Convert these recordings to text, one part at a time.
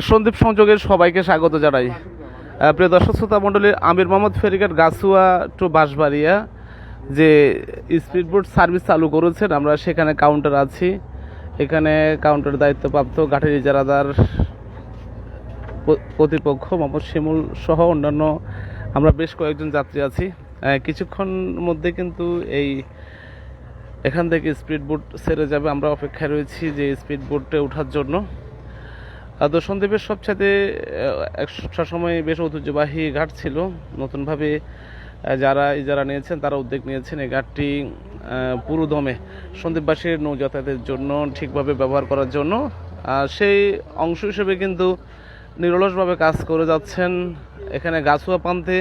সন্দীপ সংযোগের সবাইকে স্বাগত জানাই। প্রিয় দর্শক, শ্রোতা মণ্ডলী, আমির মোহাম্মদ ফেরিঘাট গাছুয়া টু বাঁশবাড়িয়া যে স্পিডবোট সার্ভিস চালু করেছেন, আমরা সেখানে কাউন্টার আছি। এখানে কাউন্টার দায়িত্বপ্রাপ্ত ঘাটের ইজারাদার প- কর্তৃপক্ষ মোহাম্মদ শিমুল সহ অন্যান্য আমরা বেশ কয়েকজন যাত্রী আছি। কিছুক্ষণ মধ্যে কিন্তু এই এখান থেকে স্পিড বোট ছেড়ে যাবে। আমরা অপেক্ষায় রয়েছি যে স্পিড বোটে ওঠার জন্য। তো সন্দ্বীপের সবচেয়ে একটা সময় বেশ ঐতিহ্যবাহী ঘাট ছিল। নতুনভাবে যারা ইজারা নিয়েছেন তারা উদ্যোগ নিয়েছেন এই ঘাটটি আহ, পুরো দমে সন্দ্বীপবাসীর নৌ যাতায়াতের জন্য ঠিকভাবে ব্যবহার করার জন্য। সেই অংশ হিসেবে কিন্তু নিরলসভাবে কাজ করে যাচ্ছেন এখানে গাছুয়া প্রান্তে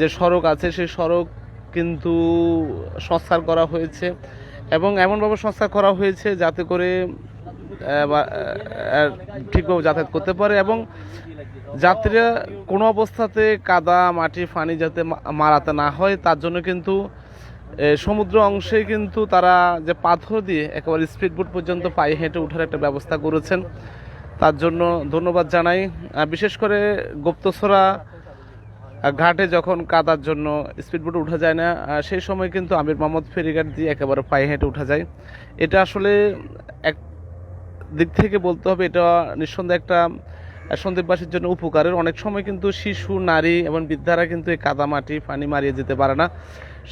যে সড়ক আছে সেই সড়ক কিন্তু সংস্কার করা হয়েছে। এবং এমনভাবে সংস্কার করা হয়েছে যাতে করে ঠিকভাবে যাতায়াত করতে পারে এবং যাত্রীরা কোনো অবস্থাতে কাদা মাটি ফানি যাতে মারাতে না হয় তার জন্য কিন্তু সমুদ্র অংশে কিন্তু তারা যে পাথর দিয়ে একেবারে স্পিডবোট পর্যন্ত পায়ে হেঁটে ওঠার একটা ব্যবস্থা করেছেন। তার জন্য ধন্যবাদ জানাই। বিশেষ করে আহ, ঘাটে যখন কাদার জন্য স্পিডবোটে উঠা যায় না সেই সময় কিন্তু আমির মোহাম্মদ ফেরিঘাট দিয়ে একেবারে পায়ে হেঁটে উঠা যায়। এটা আসলে এক দিক থেকে বলতে হবে, এটা নিঃসন্দেহে একটা সন্দীপবাসীর জন্য উপকারের। অনেক সময় কিন্তু শিশু, নারী এবং বৃদ্ধারা কিন্তু এই কাদা মাটি, পানি মারিয়ে যেতে পারে না।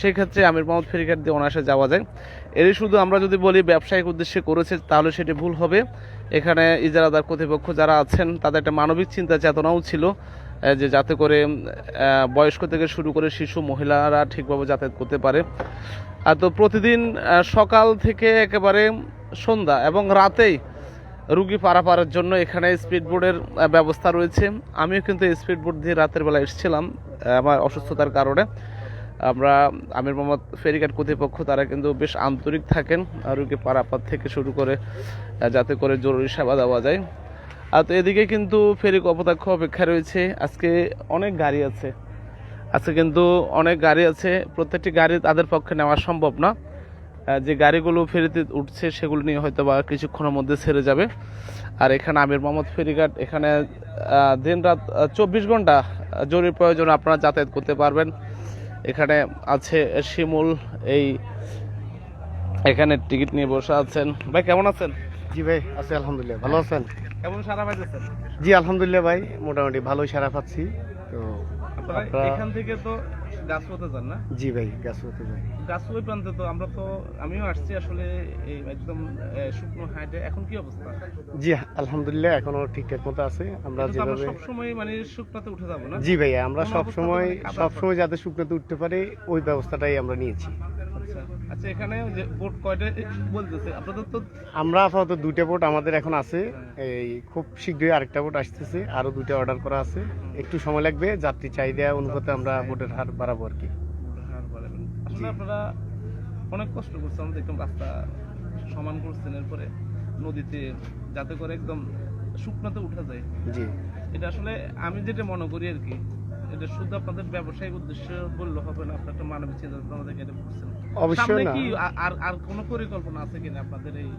সেই ক্ষেত্রে আমির মোহাম্মদ ফেরিঘাট দিয়ে অনায়াসে যাওয়া যায়। এরই শুধু আমরা যদি বলি, ব্যবসায়িক উদ্দেশ্যে করেছে, তাহলে সেটি ভুল হবে। এখানে ইজারাদার কর্তৃপক্ষ যারা আছেন, তাদের একটা মানবিক চিন্তা চেতনাও ছিল যে যাতে করে বয়স্ক থেকে শুরু করে শিশু, মহিলারা ঠিকভাবে যাতায়াত করতে পারে। আর তো প্রতিদিন সকাল থেকে একেবারে সন্ধ্যা এবং রাতেই রুগী পারাপারের জন্য এখানে স্পিডবোর্ডের ব্যবস্থা রয়েছে। আমিও কিন্তু স্পিডবোট দিয়ে রাতের বেলা এসেছিলাম আমার অসুস্থতার কারণে। আমরা, আমির মোহাম্মদ ফেরিঘাট কর্তৃপক্ষ, তারা কিন্তু বেশ আন্তরিক থাকেন রুগী পারাপার থেকে শুরু করে যাতে করে জরুরি সেবা দেওয়া যায়। আর তো এদিকে কিন্তু ফেরি কপোতাক্ষ অপেক্ষা রয়েছে। আজকে অনেক গাড়ি আছে। আজকে কিন্তু অনেক গাড়ি আছে। প্রত্যেকটি গাড়ি তাদের পক্ষে নেওয়া সম্ভব না। যে গাড়িগুলো ফেরিতে উঠছে সেগুলো নিয়ে হয়তো বা কিছুক্ষণের মধ্যে ছেড়ে যাবে। আর এখানে আমির মোহাম্মদ ফেরিঘাট এখানে দিন রাত চব্বিশ ঘণ্টা জরুরি প্রয়োজন আপনারা যাতায়াত করতে পারবেন। এখানে আছে শিমুল এই এখানে টিকিট নিয়ে বসে আছেন। ভাই কেমন আছেন? জি ভাই আছি আলহামদুলিল্লাহ। ভালো আছেন? কেমন সারা পাইতেছেন? জি আলহামদুলিল্লাহ ভাই মোটামুটি ভালোই সারা পাচ্ছি। তো আপনারা- এখান থেকে তো গাছপথে যান না? জি ভাই গাছপথে যাই। গাছুই প্রান্তে তো আমরা তো আমিও আসছি আসলে এই একদম শুকনো হাইটে। এখন কি অবস্থা? জি আলহামদুলিল্লাহ এখনও ঠিকঠাক মতো আছে। আমরা যেভাবে সবসময় মানে শুকনোতে উঠে যাব না? জি ভাই আমরা সবসময় সবসময় সময় সব সময় যাতে শুকনোতে উঠতে পারে ওই ব্যবস্থাটাই আমরা নিয়েছি। আচ্ছা এখানে যে বোট কয়টা বলতেছে? আপনাদের তো আমরা আপাতত দুইটা বোট আমাদের এখন আছে। এই খুব শীঘ্রই আরেকটা বোট আসতেছে। আরও দুইটা অর্ডার করা আছে। একটু সময় লাগবে যাত্রী চাহিদা অনুপাতে আমরা বোটের হার বাড়াবো আর কি। আসলে আপনারা অনেক কষ্ট করছেন আমরা দেখলাম রাস্তা সমান করছেন এরপরে নদীতে যাতে করে একদম শুকনাতে উঠা যায়। জি। এটা আসলে আমি যেটা মনে করি আর কি এটা শুধু আপনাদের ব্যবসায়িক উদ্দেশ্য বললে হবে না আপনার একটা মানবিক চিন্তা আমাদের এটা করছেন অবশ্যই সামনে না। কি আর আর কোনো পরিকল্পনা আছে কিনা আপনাদের এই?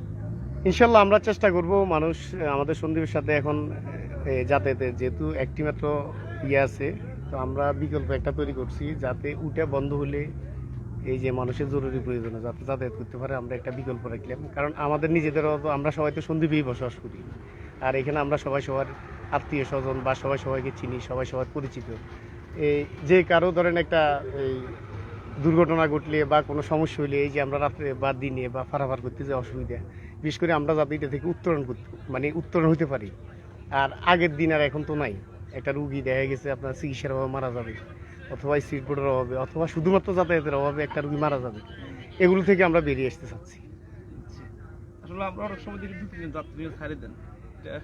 ইনশাল্লাহ আমরা চেষ্টা করব মানুষ আমাদের সন্দীপের সাথে এখন যাতায়াতে যেহেতু একটি মাত্র ইয়ে আছে তো আমরা বিকল্প একটা তৈরি করছি যাতে উঠে বন্ধ হলে এই যে মানুষের জরুরি প্রয়োজনে যাতে যাতায়াত করতে পারে আমরা একটা বিকল্প রাখলাম। কারণ আমাদের নিজেদেরও তো আমরা সবাই তো সন্দীপেই বসবাস করি। আর এখানে আমরা সবাই সবার আত্মীয় স্বজন বা সবাই সবাইকে চিনি, সবাই সবার পরিচিত। এই যে কারও ধরেন একটা, এই দুর্ঘটনা ঘটলে বা কোনো সমস্যা হলে এই যে আমরা রাত্রে বা দিনে বা ফারাফার করতে যে অসুবিধা, বিশেষ করে আমরা যাতে এটা থেকে উত্তরণ করতে মানে উত্তরণ হতে পারি। আর আগের দিন আর এখন তো নাই। একটা রুগী দেখা গেছে, আপনার চিকিৎসার অভাবে মারা যাবে, অথবা স্পিড বোর্ডের অভাবে, অথবা শুধুমাত্র যাতায়াতের অভাবে একটা রুগী মারা যাবে। এগুলো থেকে আমরা বেরিয়ে আসতে চাচ্ছি। আসলে আমরা অনেক সময় দেখি দু তিনজন যাত্রী ছাড়ি দেন।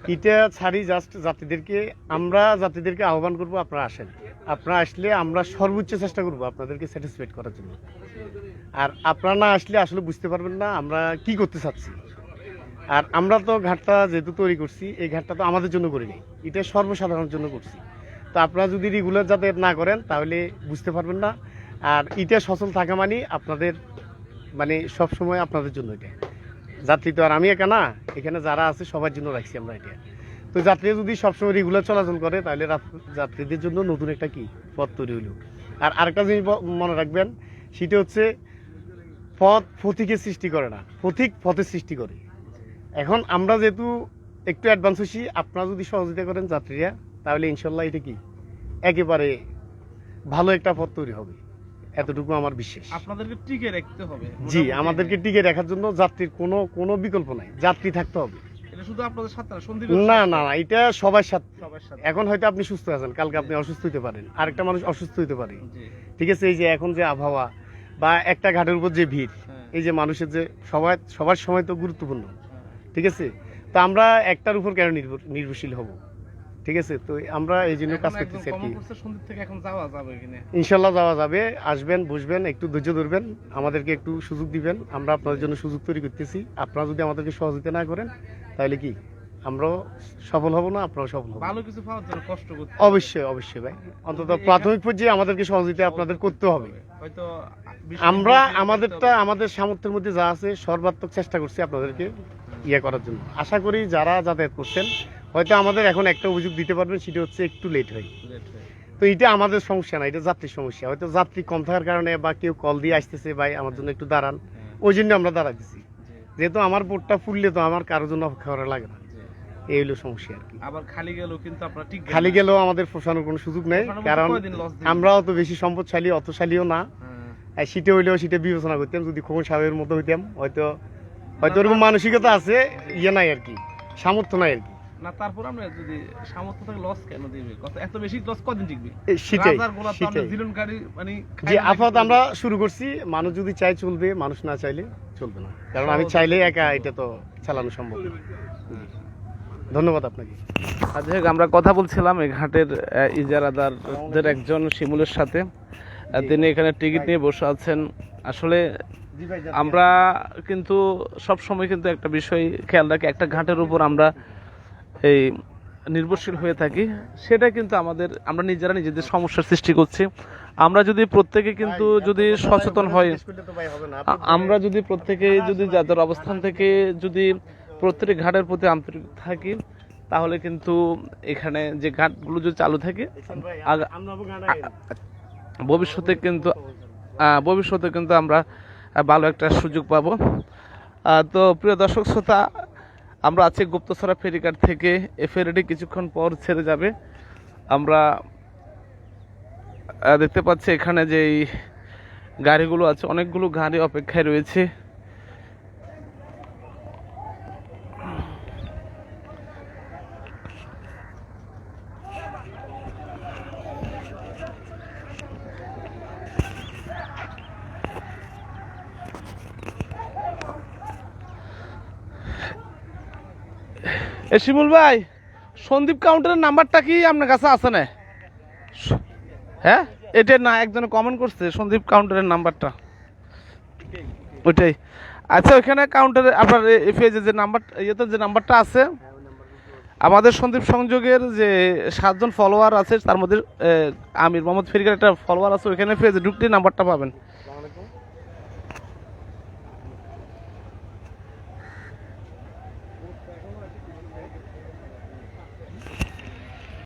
এটা- ছাড়ি জাস্ট যাত্রীদেরকে আমরা যাত্রীদেরকে আহ্বান করব, আপনারা আসেন। আপনারা আসলে আমরা সর্বোচ্চ চেষ্টা করব আপনাদেরকে স্যাটিসফাইড করার জন্য। আর আপনারা না আসলে আসলে বুঝতে পারবেন না আমরা কি করতে চাচ্ছি। আর আমরা তো ঘাটটা যেহেতু তৈরি করছি, এই ঘাটটা তো আমাদের জন্য করিনি এটা সর্বসাধারণের জন্য করছি। তো আপনারা যদি রেগুলার যাতায়াত না করেন, তাহলে বুঝতে পারবেন না। আর এটা সচল থাকা মানে আপনাদের মানে সবসময় আপনাদের জন্য এটা। যাত্রী তো আর আমি একা না। এখানে যারা আছে, সবার জন্য রাখছি আমরা এটা। তো যাত্রীরা যদি সবসময় রেগুলার চলাচল করে, তাহলে যাত্রীদের জন্য নতুন একটা কি? পথ তৈরি হলো আর আরেকটা জিনিস মনে রাখবেন, সেটা হচ্ছে পথ পথিকের সৃষ্টি করে না। পথিক পথের সৃষ্টি করে। এখন আমরা যেহেতু একটু অ্যাডভান্স হয়েছি, আপনারা যদি সহযোগিতা করেন যাত্রীরা, তাহলে ইনশাল্লাহ এটা কি? একেবারে ভালো একটা পথ তৈরি হবে। এতটুকু আমার বিশ্বাস। আপনাদেরকে টিকে রাখতে হবে। জি আমাদেরকে টিকে রাখার জন্য যাত্রীর কোনো কোনো বিকল্প নাই। যাত্রী থাকতে হবে। এটা শুধু আপনাদের সাথে না না না এটা সবার সাথে। সবার সাথে। এখন হয়তো আপনি সুস্থ আছেন কালকে আপনি অসুস্থ হতে পারেন। আরেকটা মানুষ অসুস্থ হতে পারে। জি। ঠিক আছে এই যে এখন যে আবহাওয়া বা একটা ঘাটের উপর যে ভিড় হ্যাঁ। এই যে মানুষের যে সবাই সবার সময় তো গুরুত্বপূর্ণ। ঠিক আছে? তো আমরা একটার উপর কেন নির্ভর নির্ভরশীল হব? ঠিক আছে? তো আমরা এই জন্য কাজ করতেছি আর কি। ইনশাল্লাহ যাওয়া যাবে। আসবেন বসবেন একটু ধৈর্য ধরবেন আমাদেরকে একটু সুযোগ দিবেন। আমরা আপনাদের জন্য সুযোগ তৈরি করতেছি। আপনারা যদি আমাদেরকে সহযোগিতা না করেন তাহলে কি? আমরাও সফল হব না আপনারাও সফল হব ভালো কিছু পাওয়ার জন্য কষ্ট করতে অবশ্যই অবশ্যই ভাই। অন্তত প্রাথমিক পর্যায়ে আমাদেরকে সহযোগিতা আপনাদের করতে হবে। হয়তো আমরা আমাদেরটা আমাদের সামর্থ্যের মধ্যে যা আছে সর্বাত্মক চেষ্টা করছি আপনাদেরকে ইয়ে করার জন্য। আশা করি যারা যাতায়াত করছেন হয়তো আমাদের এখন একটা অভিযোগ দিতে পারবেন সেটা হচ্ছে একটু লেট হয়। তো এটা আমাদের সমস্যা না এটা যাত্রীর সমস্যা। হয়তো যাত্রী কম থাকার কারণে বা কেউ কল দিয়ে আসতেছে ভাই আমার জন্য একটু দাঁড়ান। ওই জন্য আমরা দাঁড়াতেছি যেহেতু আমার বোটটা ফুললে তো আমার কারোর জন্য অপেক্ষা করা লাগে না। এই হলো সমস্যা আর কি। আবার খালি গেলেও কিন্তু আপনারা ঠিক খালি গেলেও আমাদের পোষানোর কোনো সুযোগ নেই কারণ আমরা অত বেশি সম্পদশালী অতশালীও না। আর শীতে হইলেও শীতে বিবেচনা করতাম যদি খোকন সাহেবের মতো হইতাম হয়তো হয়তো ওরকম মানসিকতা আছে ইয়ে নাই আর কি সামর্থ্য নাই আর কি। না তারপর আমরা যদি সামর্থ্য থেকে লস কেন দিবে? কত এত বেশি লস কদিন টিকবে? এই সেটাই সেটাই। মানে যে আপাতত আমরা শুরু করছি মানুষ যদি চাই চলবে মানুষ না চাইলে চলবে না। কারণ আমি চাইলে একা এটা তো চালানো সম্ভব। ধন্যবাদ আপনাকে। আর আমরা কথা বলছিলাম এই ঘাটের ইজারাদারদের একজন শিমুলের সাথে। তিনি এখানে টিকিট নিয়ে বসে আছেন। আসলে আমরা কিন্তু সব সময় কিন্তু একটা বিষয় খেয়াল রাখি একটা ঘাটের উপর আমরা এই নির্ভরশীল হয়ে থাকি সেটা কিন্তু আমাদের আমরা নিজেরা নিজেদের সমস্যার সৃষ্টি করছি। আমরা যদি প্রত্যেকে কিন্তু যদি সচেতন হয় আমরা যদি প্রত্যেকে যদি যাদের অবস্থান থেকে যদি প্রত্যেক ঘাটের প্রতি আন্তরিক থাকি তাহলে কিন্তু এখানে যে ঘাটগুলো যদি চালু থাকে ভবিষ্যতে কিন্তু ভবিষ্যতে কিন্তু আমরা ভালো একটা সুযোগ পাবো। তো প্রিয় দর্শক শ্রোতা আমরা আছি গুপ্তসরা ফেরিঘাট থেকে। এ ফেরিটি কিছুক্ষণ পর ছেড়ে যাবে। আমরা দেখতে পাচ্ছি এখানে যেই গাড়িগুলো আছে, অনেকগুলো গাড়ি অপেক্ষায় রয়েছে। এ শিমুল ভাই, সন্দীপ কাউন্টারের নাম্বারটা কি আপনার কাছে আছে না? হ্যাঁ? এটা না, একজনে কমেন্ট করছে সন্দীপ কাউন্টারের নাম্বারটা ওইটাই। আচ্ছা ওইখানে কাউন্টারে আপনার পেজে যে নাম্বার ইয়েতে যে নাম্বারটা আছে, আমাদের সন্দীপ সংযোগের যে সাতজন ফলোয়ার আছে, তার মধ্যে আমির মোহাম্মদ ফিরিকার একটা ফলোয়ার আছে, ওইখানে পেজে ঢুকলে নাম্বারটা পাবেন।